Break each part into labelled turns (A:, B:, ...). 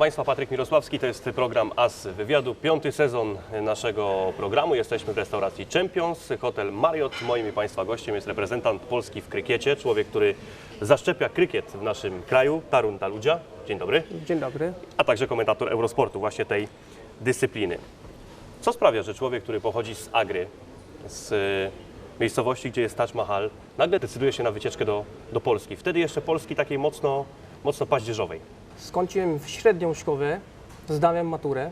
A: Państwa, Patryk Mirosławski, to jest program As Wywiadu, piąty sezon naszego programu. Jesteśmy w restauracji Champions, hotel Marriott. Moim i Państwa gościem jest reprezentant Polski w krykiecie, człowiek, który zaszczepia krykiet w naszym kraju, Tarun Taludzia. Dzień dobry.
B: Dzień dobry.
A: A także komentator Eurosportu, właśnie tej dyscypliny. Co sprawia, że człowiek, który pochodzi z Agry, z y, miejscowości, gdzie jest Taj Mahal, nagle decyduje się na wycieczkę do, do Polski? Wtedy jeszcze Polski takiej mocno, mocno paździerzowej.
B: Skończyłem średnią szkołę, zdałem maturę.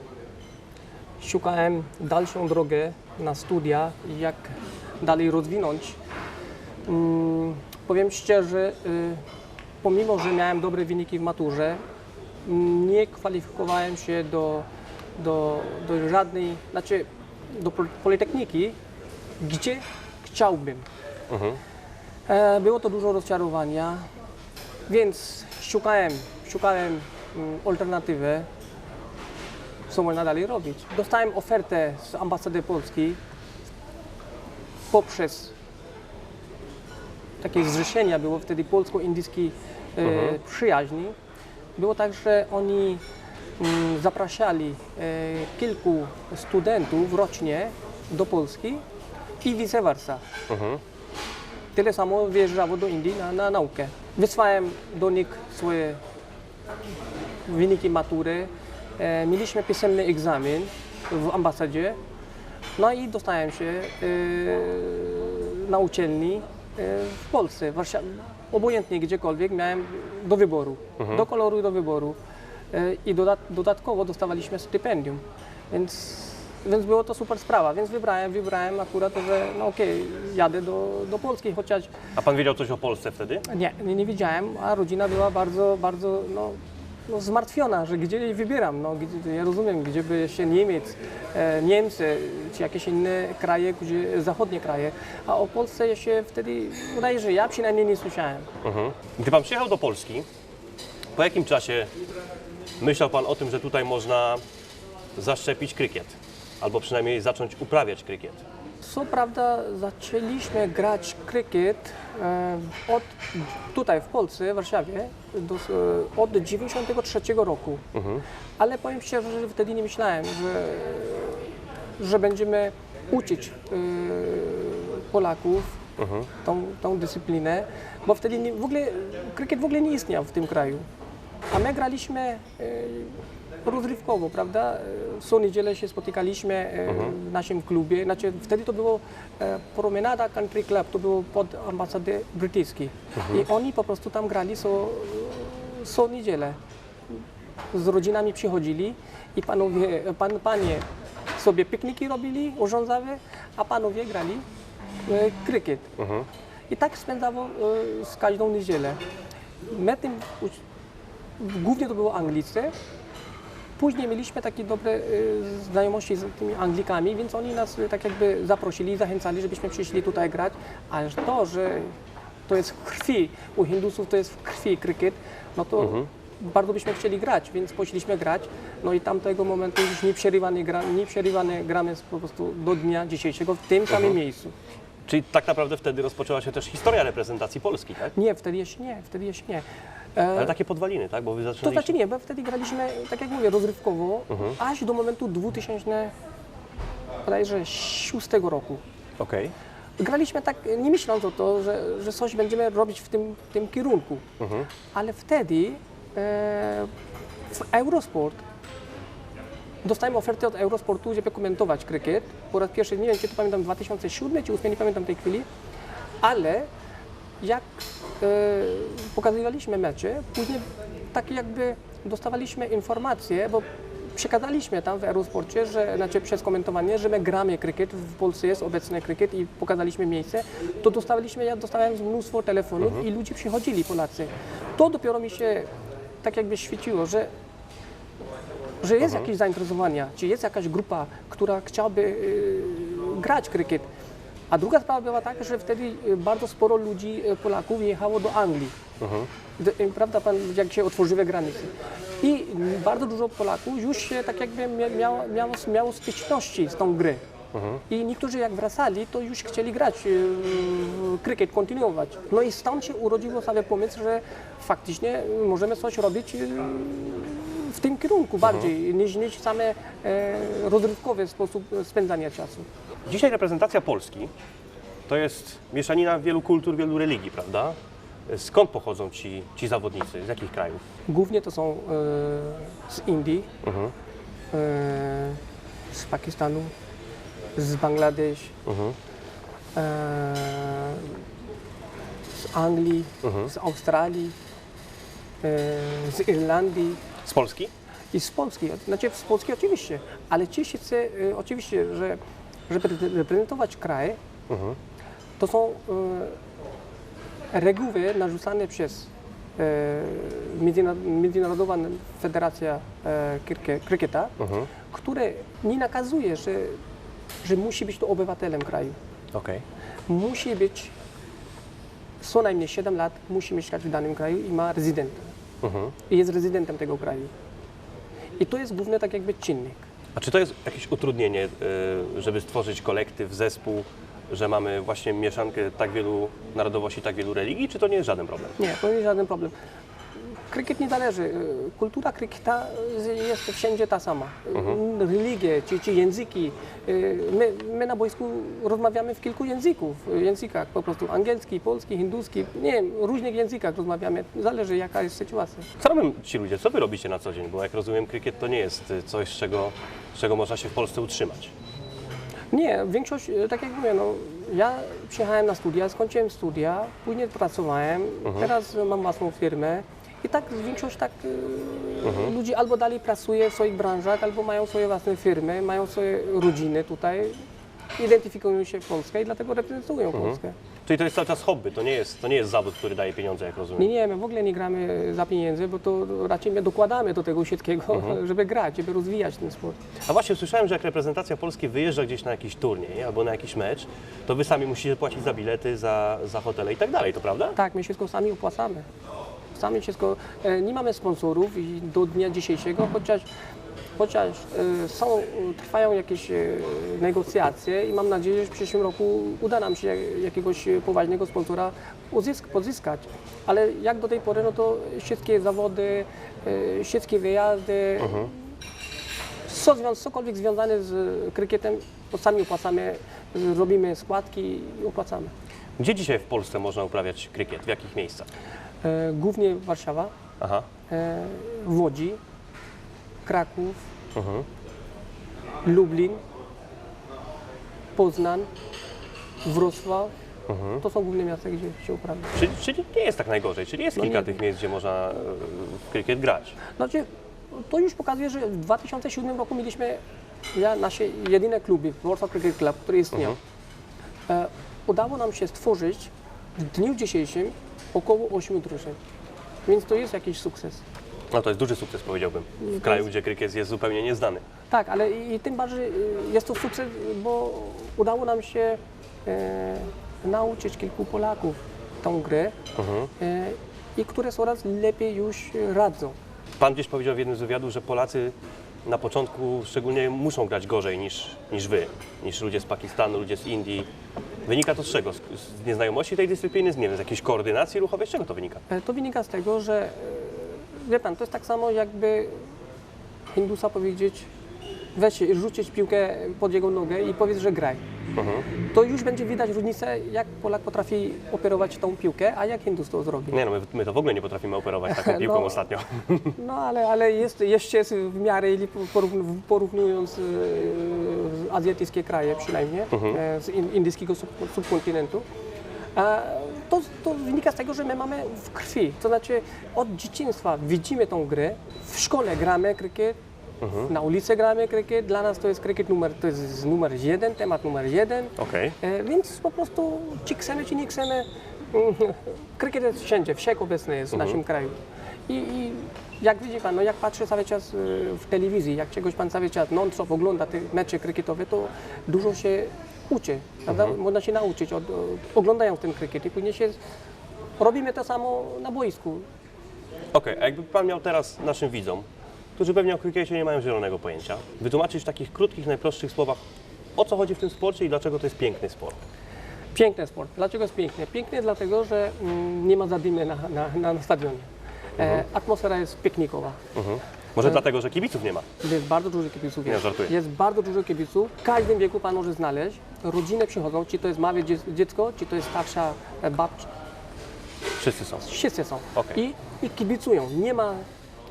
B: Szukałem dalszą drogę na studia, jak dalej rozwinąć. Mm, powiem szczerze, y, pomimo, że miałem dobre wyniki w maturze, nie kwalifikowałem się do, do, do żadnej, znaczy do pol- politechniki, gdzie chciałbym. E, Było to dużo rozczarowania, więc szukałem, szukałem mm, alternatywy, co można dalej robić. Dostałem ofertę z ambasady Polski poprzez takie zrzeszenia, było wtedy polsko-indyjskiej e, przyjaźni. Było tak, że oni mm, zapraszali e, kilku studentów rocznie do Polski i vice versa. Tyle samo wyjeżdżało do Indii na, na naukę. Wysłałem do nich swoje wyniki matury. E, mieliśmy pisemny egzamin w ambasadzie. No i dostałem się e, na uczelni e, w Polsce, Warszawie. Obojętnie gdziekolwiek miałem do wyboru, do koloru i do wyboru. I dodat, dodatkowo dostawaliśmy stypendium. Więc, więc było to super sprawa. Więc wybrałem, wybrałem akurat, że no okej, jadę do, do Polski, chociaż
A: A pan wiedział coś o Polsce wtedy?
B: nie, nie, nie wiedziałem, a rodzina była bardzo, bardzo no, no, zmartwiona, że gdzie wybieram. No, gdzie, ja rozumiem, gdzie by się Niemiec, e, Niemcy, czy jakieś inne kraje, gdzie, zachodnie kraje, a o Polsce się wtedy, wydaje, że ja przynajmniej nie słyszałem.
A: Mhm. Gdy pan przyjechał do Polski, po jakim czasie myślał pan o tym, że tutaj można zaszczepić krykiet? Albo przynajmniej zacząć uprawiać krykiet?
B: Co prawda zaczęliśmy grać krykiet e, od, tutaj w Polsce, w Warszawie, do, e, od 93 roku. Ale powiem szczerze, że wtedy nie myślałem, że, że będziemy uczyć e, Polaków tą, tą dyscyplinę, bo wtedy nie, w ogóle krykiet w ogóle nie istniał w tym kraju. A my graliśmy rozrywkowo, prawda? E, Co niedzielę się spotykaliśmy e, w naszym klubie. Znaczy, wtedy to było e, Promenada Country Club, to było pod ambasady brytyjskiej. I oni po prostu tam grali co, co niedzielę. Z rodzinami przychodzili i panowie, pan, panie sobie pikniki robili, urządzały, a panowie grali e, krykiet. I tak spędzało e, z każdą niedzielę. My tym, głównie to było Anglicy, Później mieliśmy takie dobre y, znajomości z tymi Anglikami, więc oni nas y, tak jakby zaprosili, zachęcali, żebyśmy przyszli tutaj grać, ale to, że to jest w krwi, u Hindusów to jest w krwi krykiet, no to bardzo byśmy chcieli grać, więc poszliśmy grać, no i tamtego momentu już nieprzerywany, gra, nieprzerywany gramy po prostu do dnia dzisiejszego w tym samym miejscu.
A: Czyli tak naprawdę wtedy rozpoczęła się też historia reprezentacji Polski, tak?
B: Nie, wtedy jeszcze nie, wtedy jeszcze nie. E,
A: Ale takie podwaliny, tak? Bo wy
B: To
A: zaczynaliście...
B: znaczy nie, bo wtedy graliśmy, tak jak mówię, rozrywkowo, aż do momentu 2000, bodajże 6 roku.
A: Okej.
B: Graliśmy tak, nie myśląc o to, że, że coś będziemy robić w tym, tym kierunku. Ale wtedy e, w Eurosport dostałem ofertę od Eurosportu, żeby komentować krykiet. Po raz pierwszy, nie wiem, czy to pamiętam 2007 czy 2008, nie pamiętam tej chwili, ale jak e, pokazywaliśmy mecze, później tak jakby dostawaliśmy informacje, bo przekazaliśmy tam w Eurosporcie, że znaczy przez komentowanie, że my gramy krykiet, w Polsce jest obecny krykiet i pokazaliśmy miejsce, to dostawaliśmy, ja dostałem mnóstwo telefonów i ludzie przychodzili, Polacy. To dopiero mi się tak jakby świeciło, że że jest jakieś zainteresowanie, czy jest jakaś grupa, która chciałaby y, grać krykiet. A druga sprawa była taka, że wtedy y, bardzo sporo ludzi, y, Polaków jechało do Anglii. D- y, Prawda, pan, jak się otworzyły granice. I bardzo dużo Polaków już się tak jakby mia- miało, miało, miało styczności z tą grę. I niektórzy jak wracali, to już chcieli grać w krykiet, kontynuować. No i stąd się urodziło cały pomysł, że faktycznie możemy coś robić w tym kierunku bardziej niż, niż same e, rozrywkowy sposób spędzania czasu.
A: Dzisiaj reprezentacja Polski to jest mieszanina wielu kultur, wielu religii, prawda? Skąd pochodzą ci, ci zawodnicy? Z jakich krajów?
B: Głównie to są e, z Indii, e, z Pakistanu, z Bangladesz, e, z Anglii, z Australii, e, z Irlandii
A: Z Polski?
B: i z Polski. Znaczy z Polski oczywiście, ale ci wszyscy, e, oczywiście, że żeby reprezentować kraj, to są e, reguły narzucane przez e, Międzyna- Międzynarodowa Federacja e, Krykie- Krykieta, które nie nakazuje, że, że musi być to obywatelem kraju.
A: Okej.
B: Musi być co najmniej 7 lat, musi mieszkać w danym kraju i ma rezydenta. I jest rezydentem tego kraju. I to jest główny tak jakby czynnik.
A: A czy to jest jakieś utrudnienie, y, żeby stworzyć kolektyw, zespół, że mamy właśnie mieszankę tak wielu narodowości, tak wielu religii, czy to nie jest żaden problem?
B: Nie, to nie jest żaden problem. Krykiet nie zależy. Kultura krykieta jest wszędzie ta sama. Y, Religie czy, czy języki. My, my na boisku rozmawiamy w kilku języków, językach po prostu angielski, polski, hinduski, nie wiem, różnych językach rozmawiamy. Zależy jaka jest sytuacja.
A: Co robią ci ludzie? Co wy robicie na co dzień? Bo jak rozumiem, krykiet to nie jest coś, z czego, z czego można się w Polsce utrzymać.
B: Nie, większość, tak jak mówię, no, ja przyjechałem na studia, skończyłem studia, później pracowałem, teraz mam własną firmę i tak większość tak e, ludzi albo dalej pracuje w swoich branżach, albo mają swoje własne firmy, mają swoje rodziny tutaj, identyfikują się w Polskę i dlatego reprezentują Polskę.
A: Czyli to jest cały czas hobby, to nie jest, to nie jest zawód, który daje pieniądze, jak rozumiem.
B: Nie, nie, my w ogóle nie gramy za pieniędzy, bo to raczej my dokładamy do tego wszystkiego, żeby grać, żeby rozwijać ten sport.
A: A właśnie słyszałem, że jak reprezentacja Polski wyjeżdża gdzieś na jakiś turniej albo na jakiś mecz, to wy sami musicie płacić za bilety, za, za hotele i tak dalej, to prawda?
B: Tak, my wszystko sami opłacamy. Sami wszystko. e, Nie mamy sponsorów i do dnia dzisiejszego, chociaż, chociaż e, są, trwają jakieś e, negocjacje i mam nadzieję, że w przyszłym roku uda nam się jakiegoś poważnego sponsora uzysk, pozyskać. Ale jak do tej pory, no to wszystkie zawody, wszystkie wyjazdy, co, zwią- cokolwiek związane z krykietem, to sami opłacamy, robimy składki i opłacamy.
A: Gdzie dzisiaj w Polsce można uprawiać krykiet? W jakich miejscach?
B: E, Głównie Warszawa,
A: Aha.
B: e, Łodzi, Kraków, Lublin, Poznań, Wrocław. To są główne miasta, gdzie się uprawia.
A: Czyli, czyli nie jest tak najgorzej, czyli jest
B: No
A: kilka
B: nie.
A: tych miejsc, gdzie można e, w krykiet grać.
B: Znaczy, to już pokazuje, że w 2007 roku mieliśmy ja, nasze jedyne kluby, Warsaw Cricket Club, który istniał. E, udało nam się stworzyć w dniu dzisiejszym około 8 drużyn. Więc to jest jakiś sukces.
A: No to jest duży sukces, powiedziałbym, w kraju, gdzie krykiet jest zupełnie nieznany.
B: Tak, ale i, tym bardziej y, jest to sukces, bo udało nam się e, nauczyć kilku Polaków tą grę e, i które coraz lepiej już radzą.
A: Pan gdzieś powiedział w jednym z wywiadów, że Polacy na początku szczególnie muszą grać gorzej niż, niż wy, niż ludzie z Pakistanu, ludzie z Indii. Wynika to z czego? Z, z nieznajomości tej dyscypliny, z, nie wiem, z jakiejś koordynacji ruchowej? Z czego to wynika?
B: E, To wynika z tego, że e, wie pan, to jest tak samo jakby Hindusa powiedzieć weź rzucić piłkę pod jego nogę i powiedz, że graj. To już będzie widać różnicę, jak Polak potrafi operować tą piłkę, a jak Hindus to zrobi.
A: Nie no, my, my to w ogóle nie potrafimy operować taką piłką
B: No.
A: ostatnio.
B: No ale, ale jest, jeszcze jest w miarę, porównując e, azjatyckie kraje przynajmniej, e, z in, indyjskiego sub, subkontynentu, a to, to wynika z tego, że my mamy w krwi. To znaczy od dzieciństwa widzimy tą grę, w szkole gramy krykiet, na ulicy gramy krykiet, dla nas to jest krykiet numer, to jest numer jeden, temat numer jeden.
A: Okej.
B: E, Więc po prostu, czy chcemy, czy nie chcemy, krykiet jest wszędzie, wszechobecny jest w naszym kraju. I, I jak widzi Pan, no jak patrzy cały czas y, w telewizji, jak czegoś Pan cały czas non-stop ogląda te mecze krykietowe, to dużo się uczy, prawda? Można się nauczyć, od, oglądając ten krykiet i później się... Robimy to samo na boisku.
A: Okej, a jakby Pan miał teraz naszym widzom, którzy pewnie o krykiecie nie mają zielonego pojęcia, wytłumaczyć w takich krótkich, najprostszych słowach, o co chodzi w tym sporcie i dlaczego to jest piękny sport.
B: Piękny sport. Dlaczego jest piękny? Piękny dlatego, że mm, nie ma zadymy na, na, na, stadionie. E, atmosfera jest piknikowa.
A: Może dlatego, że kibiców nie ma.
B: Jest bardzo dużo kibiców.
A: Nie,
B: jest.
A: żartuję.
B: Jest bardzo dużo kibiców. W każdym wieku pan może znaleźć. Rodziny przychodzą, czy to jest małe dzie- dziecko, czy to jest starsza e, babcia.
A: Wszyscy są.
B: Wszyscy są.
A: Okej.
B: I, I kibicują. Nie ma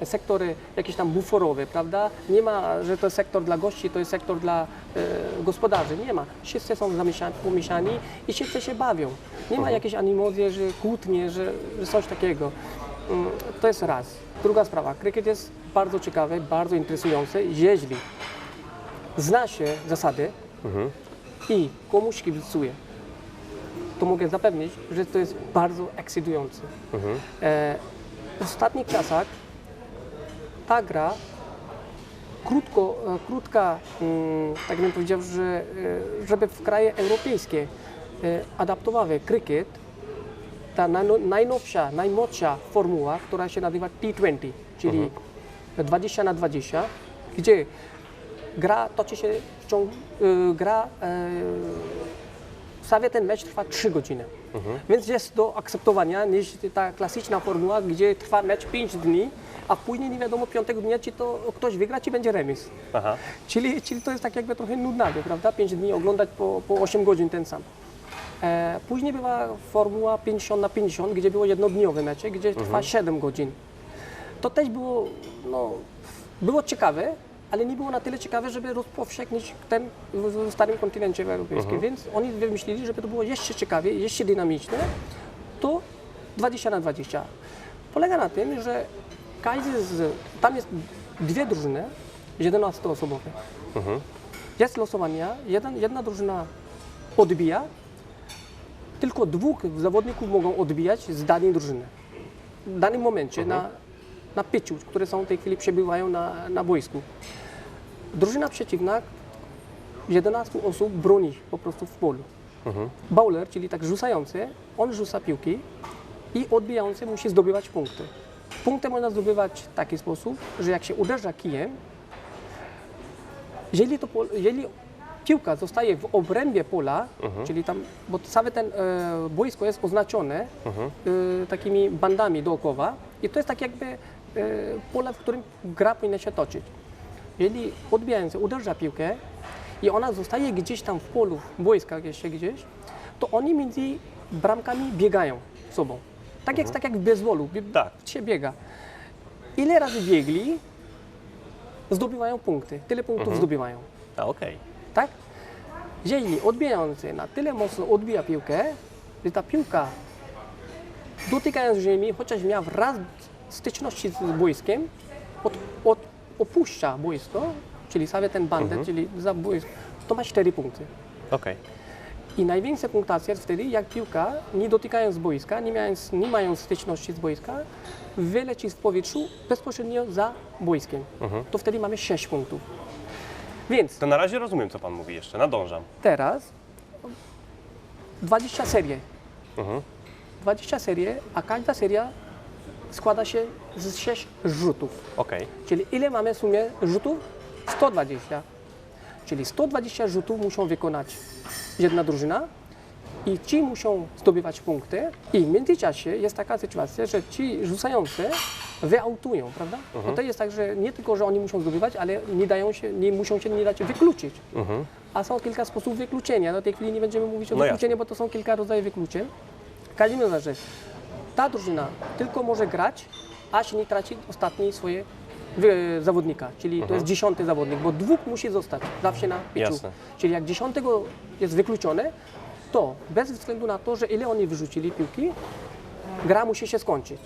B: sektory jakieś tam buforowe, prawda? Nie ma, że to jest sektor dla gości, to jest sektor dla e, gospodarzy. Nie ma. Wszyscy są zamieszani, pomieszani i wszyscy się bawią. Nie ma jakiejś animozji, że kłótnie, że, że coś takiego. Mm, To jest raz. Druga sprawa. Krykiet jest bardzo ciekawy, bardzo interesujący, jeśli zna się zasady i komuś kibicuje, to mogę zapewnić, że to jest bardzo ekscytujące. E, w ostatnich czasach ta gra krótko, e, krótka, mm, tak bym powiedział, że e, żeby w kraje europejskie e, adaptowały krykiet, ta najno- najnowsza, najmłodsza formuła, która się nazywa T20, czyli 20 na 20, gdzie gra toczy się e, gra Prawie ten mecz trwa 3 godziny. Więc jest do akceptowania niż ta klasyczna formuła, gdzie trwa mecz 5 dni, a później nie wiadomo 5 dnia, czy to ktoś wygra, czy będzie remis.
A: Aha.
B: Czyli, czyli to jest tak jakby trochę nudnawe, prawda? 5 dni oglądać po, po 8 godzin ten sam. E, później była formuła 50 na 50, gdzie było jednodniowe mecze, gdzie trwa 7 godzin. To też było, no, było ciekawe, ale nie było na tyle ciekawe, żeby rozpowszechnić ten w, w starym kontynencie europejskim. Więc oni wymyślili, żeby to było jeszcze ciekawie, jeszcze dynamiczne, to 20 na 20. Polega na tym, że każdy z, tam jest dwie drużyny, 11-osobowe. Jest losowania, jeden, jedna drużyna odbija, tylko dwóch zawodników mogą odbijać z danej drużyny. W danym momencie na, na pięciu, które są w tej chwili przebywają na, na boisku. Drużyna przeciwna 11 osób broni po prostu w polu. Bowler, czyli tak rzucający, on rzuca piłki i odbijający musi zdobywać punkty. Punkty można zdobywać w taki sposób, że jak się uderza kijem, jeżeli, to, jeżeli piłka zostaje w obrębie pola, czyli tam, bo całe ten e, boisko jest oznaczone e, takimi bandami dookoła i to jest tak jakby e, pole, w którym gra powinna się toczyć. Jeżeli odbijający uderza piłkę i ona zostaje gdzieś tam w polu, w boiskach jeszcze gdzieś, to oni między bramkami biegają sobą. Tak jak, tak jak w bezwolu, bie-
A: Tak.
B: się biega. Ile razy biegli, zdobywają punkty. Tyle punktów zdobywają.
A: A okej.
B: Tak? Jeżeli odbijający na tyle mocno odbija piłkę, że ta piłka dotykając ziemi, chociaż miała raz styczności z boiskiem, od, od, opuszcza boisko, czyli cały ten bandet, czyli za boisko, to ma 4 punkty.
A: Okej.
B: I największa punktacja jest wtedy, jak piłka, nie dotykając boiska, nie mając, nie mając styczności z boiska, wyleci w powietrzu bezpośrednio za boiskiem. To wtedy mamy 6 punktów. Więc
A: To na razie rozumiem, co Pan mówi jeszcze. Nadążam.
B: teraz 20 serie.
A: Mhm.
B: 20 serie, a każda seria składa się z 6 rzutów.
A: Okej.
B: Czyli ile mamy w sumie rzutów? 120. Czyli 120 rzutów muszą wykonać jedna drużyna i ci muszą zdobywać punkty i w międzyczasie jest taka sytuacja, że ci rzucający wyautują, prawda? Bo to jest tak, że nie tylko, że oni muszą zdobywać, ale nie dają się, nie muszą się nie dać wykluczyć. A są kilka sposobów wykluczenia. W tej chwili nie będziemy mówić o
A: No
B: wykluczeniu, bo to są kilka rodzajów wykluczeń. W każdym razie ta drużyna tylko może grać, aż nie traci ostatni swoje wy- zawodnika, czyli to jest dziesiąty zawodnik, bo dwóch musi zostać zawsze na pięciu.
A: Jasne.
B: Czyli jak dziesiątego jest wykluczone, to bez względu na to, że ile oni wyrzucili piłki, gra musi się skończyć.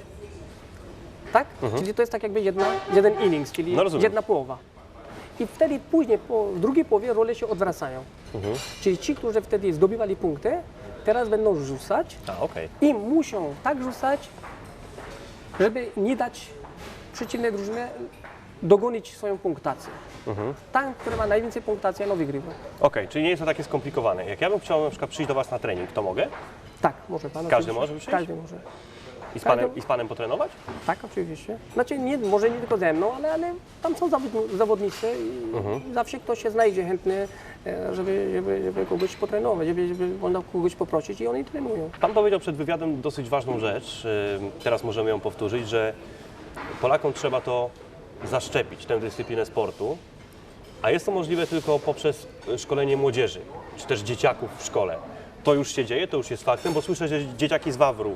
B: Tak? Czyli to jest tak jakby jedna, jeden innings, czyli
A: No rozumiem.
B: jedna połowa. I wtedy później, po, w drugiej połowie role się odwracają. Czyli ci, którzy wtedy zdobywali punkty, teraz będą rzucać
A: A okej.
B: i muszą tak rzucać, żeby nie dać przeciwnej drużynie dogonić swoją punktację. Ten, który ma najwięcej punktacji, no wygrywa.
A: Okej, czyli nie jest to takie skomplikowane. Jak ja bym chciał na przykład przyjść do Was na trening, to mogę?
B: Tak, może pan.
A: Każdy
B: oczywiście.
A: może przyjść?
B: Każdy może.
A: I z Panem, i z panem potrenować?
B: Tak, oczywiście. Znaczy, nie, może nie tylko ze mną, ale, ale tam są zawodni- zawodnicy i zawsze ktoś się znajdzie chętny, e, żeby, żeby, żeby kogoś potrenować, żeby, żeby można kogoś poprosić i oni trenują.
A: Pan powiedział przed wywiadem dosyć ważną rzecz, ym, teraz możemy ją powtórzyć, że Polakom trzeba to zaszczepić tę dyscyplinę sportu, a jest to możliwe tylko poprzez e, szkolenie młodzieży, czy też dzieciaków w szkole. To już się dzieje, to już jest faktem, bo słyszę, że dzieciaki z Wawru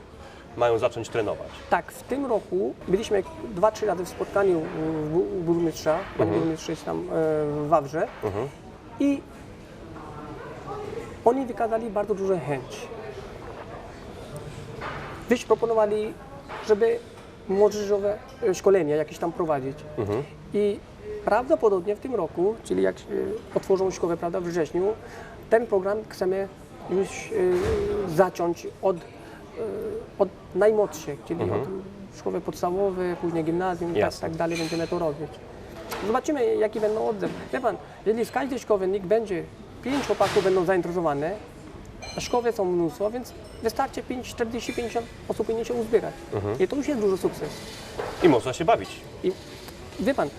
A: mają zacząć trenować.
B: Tak, w tym roku byliśmy dwa, trzy razy w spotkaniu u bu- u burmistrza, pani burmistrz jest tam e, w Wawrze i oni wykazali bardzo dużą chęć. Wyś proponowali, żeby młodzieżowe szkolenia jakieś tam prowadzić. I prawdopodobnie w tym roku, czyli jak e, otworzą szkołę prawda, w wrześniu, ten program chcemy już e, zacząć od, e, od najmłodszych, czyli od szkoły podstawowej, później gimnazjum i tak, tak dalej będziemy to robić. Zobaczymy, jaki będą odzew. Wie pan, jeżeli z każdej szkoły nikt będzie, pięć chłopaków będą zainteresowane, a szkoły są mnóstwo, więc wystarczy 5, 40, 50 osób powinien się uzbierać. I to już jest duży sukces.
A: I można się bawić.
B: I wie pan,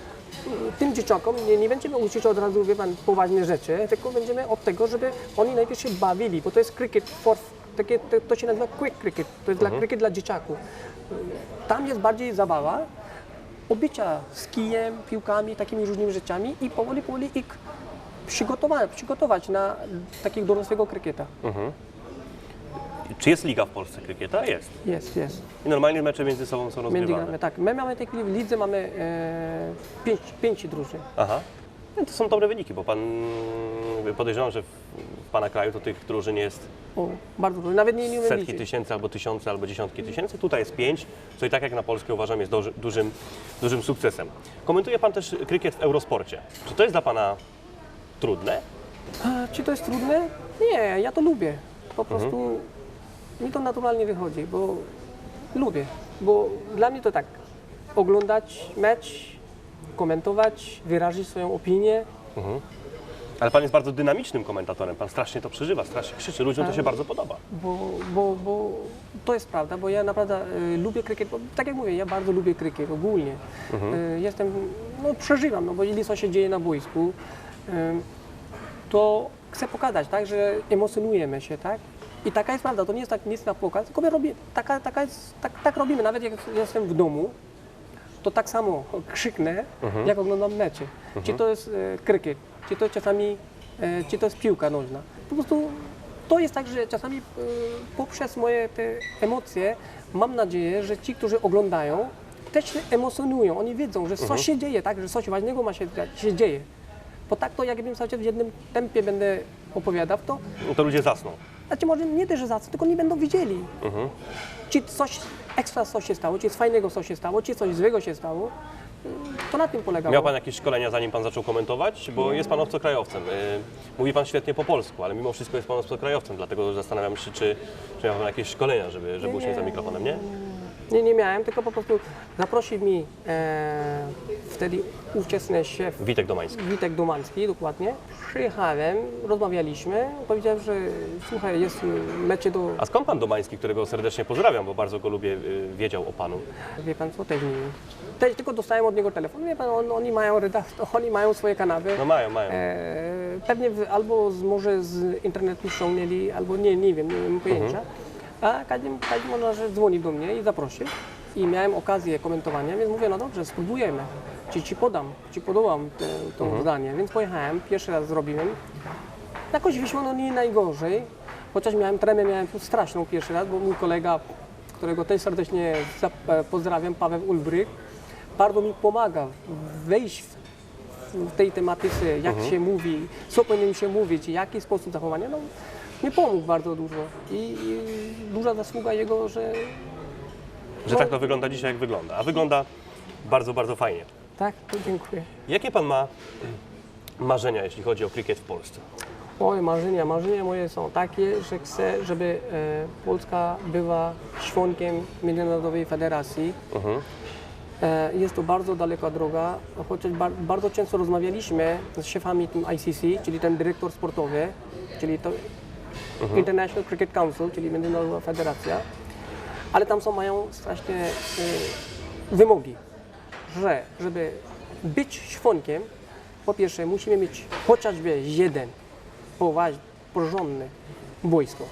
B: tym dzieciakom nie, nie będziemy uczyć od razu, wie pan, poważne rzeczy, tylko będziemy od tego, żeby oni najpierw się bawili, bo to jest cricket for, takie, to, to się nazywa quick cricket, to jest dla cricket dla dzieciaków. Tam jest bardziej zabawa, obycia z kijem, piłkami, takimi różnymi rzeczami i powoli, powoli ich przygotować, przygotować na takiego dorosłego krykieta.
A: Czy jest liga w Polsce krykieta? Jest.
B: Jest, jest.
A: I normalnie mecze między sobą są
B: Między
A: rozgrywane.
B: gramy, tak. My mamy w tej chwili w lidze mamy e, pięć, pięć drużyn.
A: Aha. No to są dobre wyniki, bo pan podejrzewam, że w, w pana kraju to tych drużyn jest
B: O, bardzo dużo. Nawet nie, nie
A: setki
B: liczyć.
A: tysięcy, albo tysiące, albo dziesiątki tysięcy. Tutaj jest pięć, co i tak jak na Polskę uważam jest duży, dużym, dużym sukcesem. Komentuje pan też krykiet w Eurosporcie. Czy to jest dla pana trudne?
B: A, Czy to jest trudne? Nie, ja to lubię. Po prostu mi to naturalnie wychodzi, bo lubię. Bo dla mnie to tak, oglądać mecz, komentować, wyrazić swoją opinię.
A: Ale pan jest bardzo dynamicznym komentatorem, pan strasznie to przeżywa, strasznie krzyczy, ludziom to się bardzo podoba.
B: Bo, bo, bo to jest prawda, bo ja naprawdę y, lubię krykiet, bo tak jak mówię, ja bardzo lubię krykiet ogólnie. Y, jestem, no przeżywam, no bo jeżeli coś się dzieje na boisku, to chcę pokazać, tak, że emocjonujemy się, tak? I taka jest prawda, to nie jest tak nic na pokaz, tylko my robi, taka, taka jest, tak, tak robimy, nawet jak jestem w domu, to tak samo krzyknę, jak oglądam mecze. Czy to jest e, krykiet, czy to czasami, e, czy to jest piłka nożna. Po prostu to jest tak, że czasami e, poprzez moje te emocje mam nadzieję, że ci, którzy oglądają, też się emocjonują. Oni wiedzą, że coś się dzieje, tak, że coś ważnego ma się, się dzieje. Bo tak to jakbym cały czas w jednym tempie będę opowiadał, to
A: No to ludzie zasną.
B: znaczy może nie też, że za co, tylko nie będą widzieli. Czy coś ekstra coś się stało, czy coś fajnego coś się stało, czy coś złego się stało. To na tym polegało.
A: Miał pan jakieś szkolenia zanim pan zaczął komentować? Bo jest pan obcokrajowcem. Y, Mówi pan świetnie po polsku, ale mimo wszystko jest pan obcokrajowcem, dlatego zastanawiam się, czy, czy miał pan jakieś szkolenia, żeby, żeby usiąść za mikrofonem, nie?
B: Nie, nie miałem, tylko po prostu zaprosił mi e, wtedy ówczesny szef
A: Witek Domański.
B: Witek Domanski, dokładnie. Przyjechałem, rozmawialiśmy, powiedział, że słuchaj, jest mecze do...
A: A skąd pan Domański, którego serdecznie pozdrawiam, bo bardzo go lubię, y, wiedział o panu?
B: Wie pan co, też nie wiem. Też tylko dostałem od niego telefon. Wie pan, on, oni mają redaktor, oni mają swoje kanały.
A: No mają, mają.
B: E, pewnie w, albo z, może z internetu ściągnęli, albo nie, nie wiem, nie mam pojęcia. A każdy, każdy może dzwoni do mnie i zaprosił. I miałem okazję komentowania, więc mówię, no dobrze, spróbujemy. Czy ci podam, ci podołam te, to zdanie. Więc pojechałem, pierwszy raz zrobiłem. Jakoś wyszło no nie najgorzej, chociaż miałem tremę, miałem straszną pierwszy raz, bo mój kolega, którego też serdecznie e, pozdrawiam, Paweł Ulbrych, bardzo mi pomaga wejść w w tej tematyce, jak się mówi, co powinien się mówić, jaki sposób zachowania, no mi pomógł bardzo dużo i, i duża zasługa jego, że
A: Że tak to wygląda dzisiaj, jak wygląda. A wygląda bardzo, bardzo fajnie.
B: tak, to dziękuję.
A: Jakie pan ma marzenia, jeśli chodzi o krykiet w Polsce?
B: Moje marzenia, marzenia moje są takie, że chcę, żeby e, Polska była członkiem Międzynarodowej Federacji. E, jest to bardzo daleka droga, chociaż bar, bardzo często rozmawialiśmy z szefami ICC, czyli ten dyrektor sportowy, czyli to International Cricket Council, czyli Międzynarodowa Federacja, ale tam są mają strasznie e, wymogi, że żeby być członkiem, po pierwsze musimy mieć chociażby jeden poważny, porządny wojsko.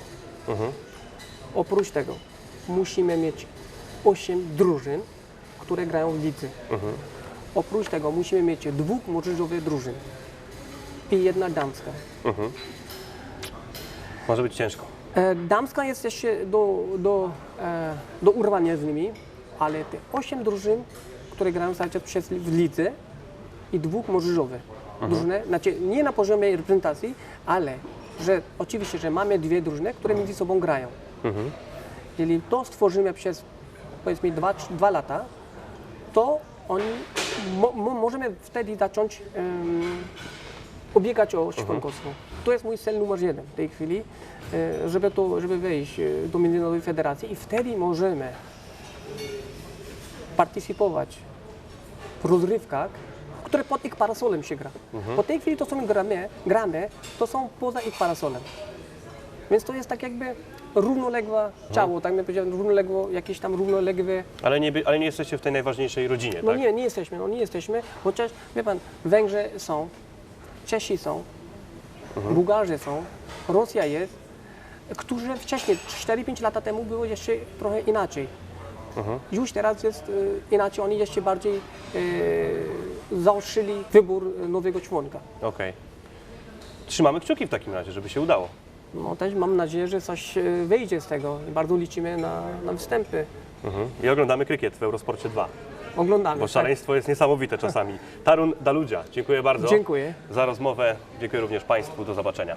B: Oprócz tego musimy mieć 8 drużyn, które grają w lidze. Oprócz tego musimy mieć dwóch młodzieżowych drużyn i jedna damska.
A: Może być ciężko.
B: E, Damska jest jeszcze do, do, e, do urwania z nimi, ale te osiem drużyn, które grają cały czas przez, w lidze i dwóch młodzieżowych drużyny, znaczy nie na poziomie reprezentacji, ale że oczywiście, że mamy dwie drużyny, które między sobą grają. Jeżeli to stworzymy przez powiedzmy dwa, dwa lata, to oni mo, mo, możemy wtedy zacząć em, ubiegać o członkostwo. To jest mój cel numer jeden w tej chwili, e, żeby, to, żeby wejść e, do Międzynarodowej Federacji i wtedy możemy partycypować w rozrywkach, które pod ich parasolem się gra. Po tej chwili to, co my gramy, gramy, to są poza ich parasolem. Więc to jest tak jakby równoległe ciało, tak jak powiedziałem, równoległo, jakieś tam równoległe
A: Ale nie, ale nie jesteście w tej najważniejszej rodzinie,
B: no
A: tak?
B: nie, nie jesteśmy, no nie jesteśmy, chociaż wie pan, Węgrzy są, Czesi są, Bułgarzy są, Rosja jest, którzy wcześniej, 4-5 lata temu było jeszcze trochę inaczej. Już teraz jest y, inaczej, oni jeszcze bardziej y, zaostrzyli wybór nowego członka.
A: Okej. Trzymamy kciuki w takim razie, żeby się udało.
B: No też mam nadzieję, że coś y, wyjdzie z tego i bardzo liczymy na, na występy.
A: Mhm. I oglądamy krykiet w Eurosporcie 2,
B: Oglądamy.
A: bo
B: tak.
A: szaleństwo jest niesamowite czasami. Tarun Daludzia, dziękuję bardzo
B: Dziękuję.
A: za rozmowę. Dziękuję również Państwu. Do zobaczenia.